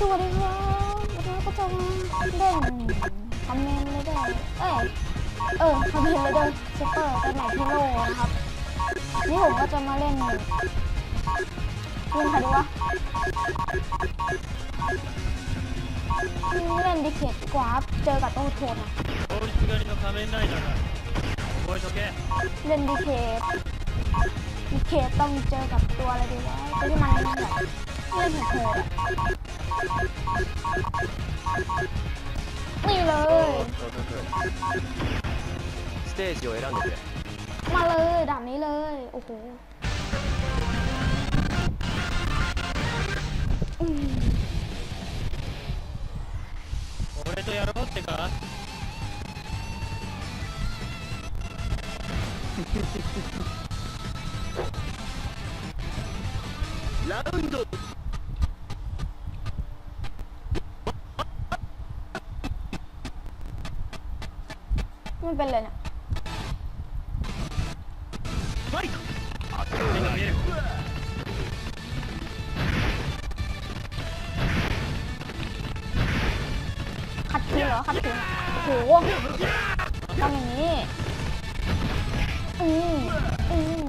สวัสดีครับวันนี้ก็จะมาเด่นคอมเมนต์เลยด้นเอ้ยเออคอมเมนต์เลยด้นยซูเปอร์ตัวไหนที่โลนะครับนี่ผมก็จะมาเล่นเล่นใครดีวะเล่นดิเคทกว่าเจอกับโอโทนอะเล่นดิเคทดิเคทต้องเจอกับตัวอะไรดีวะตัวที่มันแบบเล่นโหดๆ นี่เลย ステージを選んでくれ มาเลยด่านนี้เลย โอ้โหอืม 俺とやろうってかラウンド มัเป็นเลยนี่ขัดขืนเหรอขัดขืนโอ้โหทำอย่างนี้ อืมอืม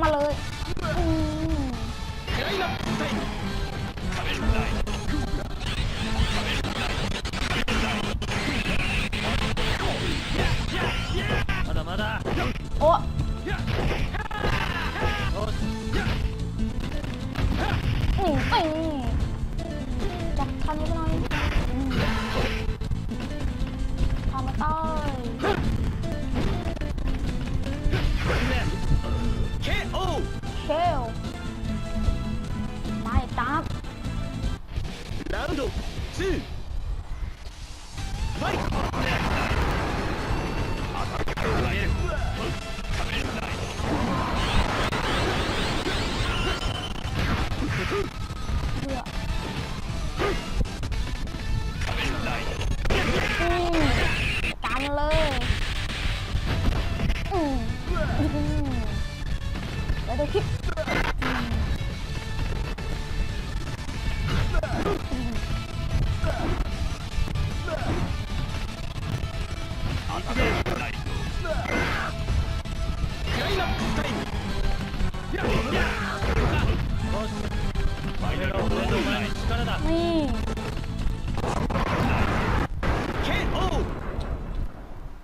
มาเลยอืม おっ来得及对对对对对便宜的我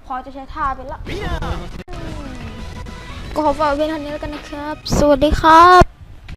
ko 这些踏了。 ก็ขอฝากไว้เท่านี้แล้วกันนะครับ สวัสดีครับ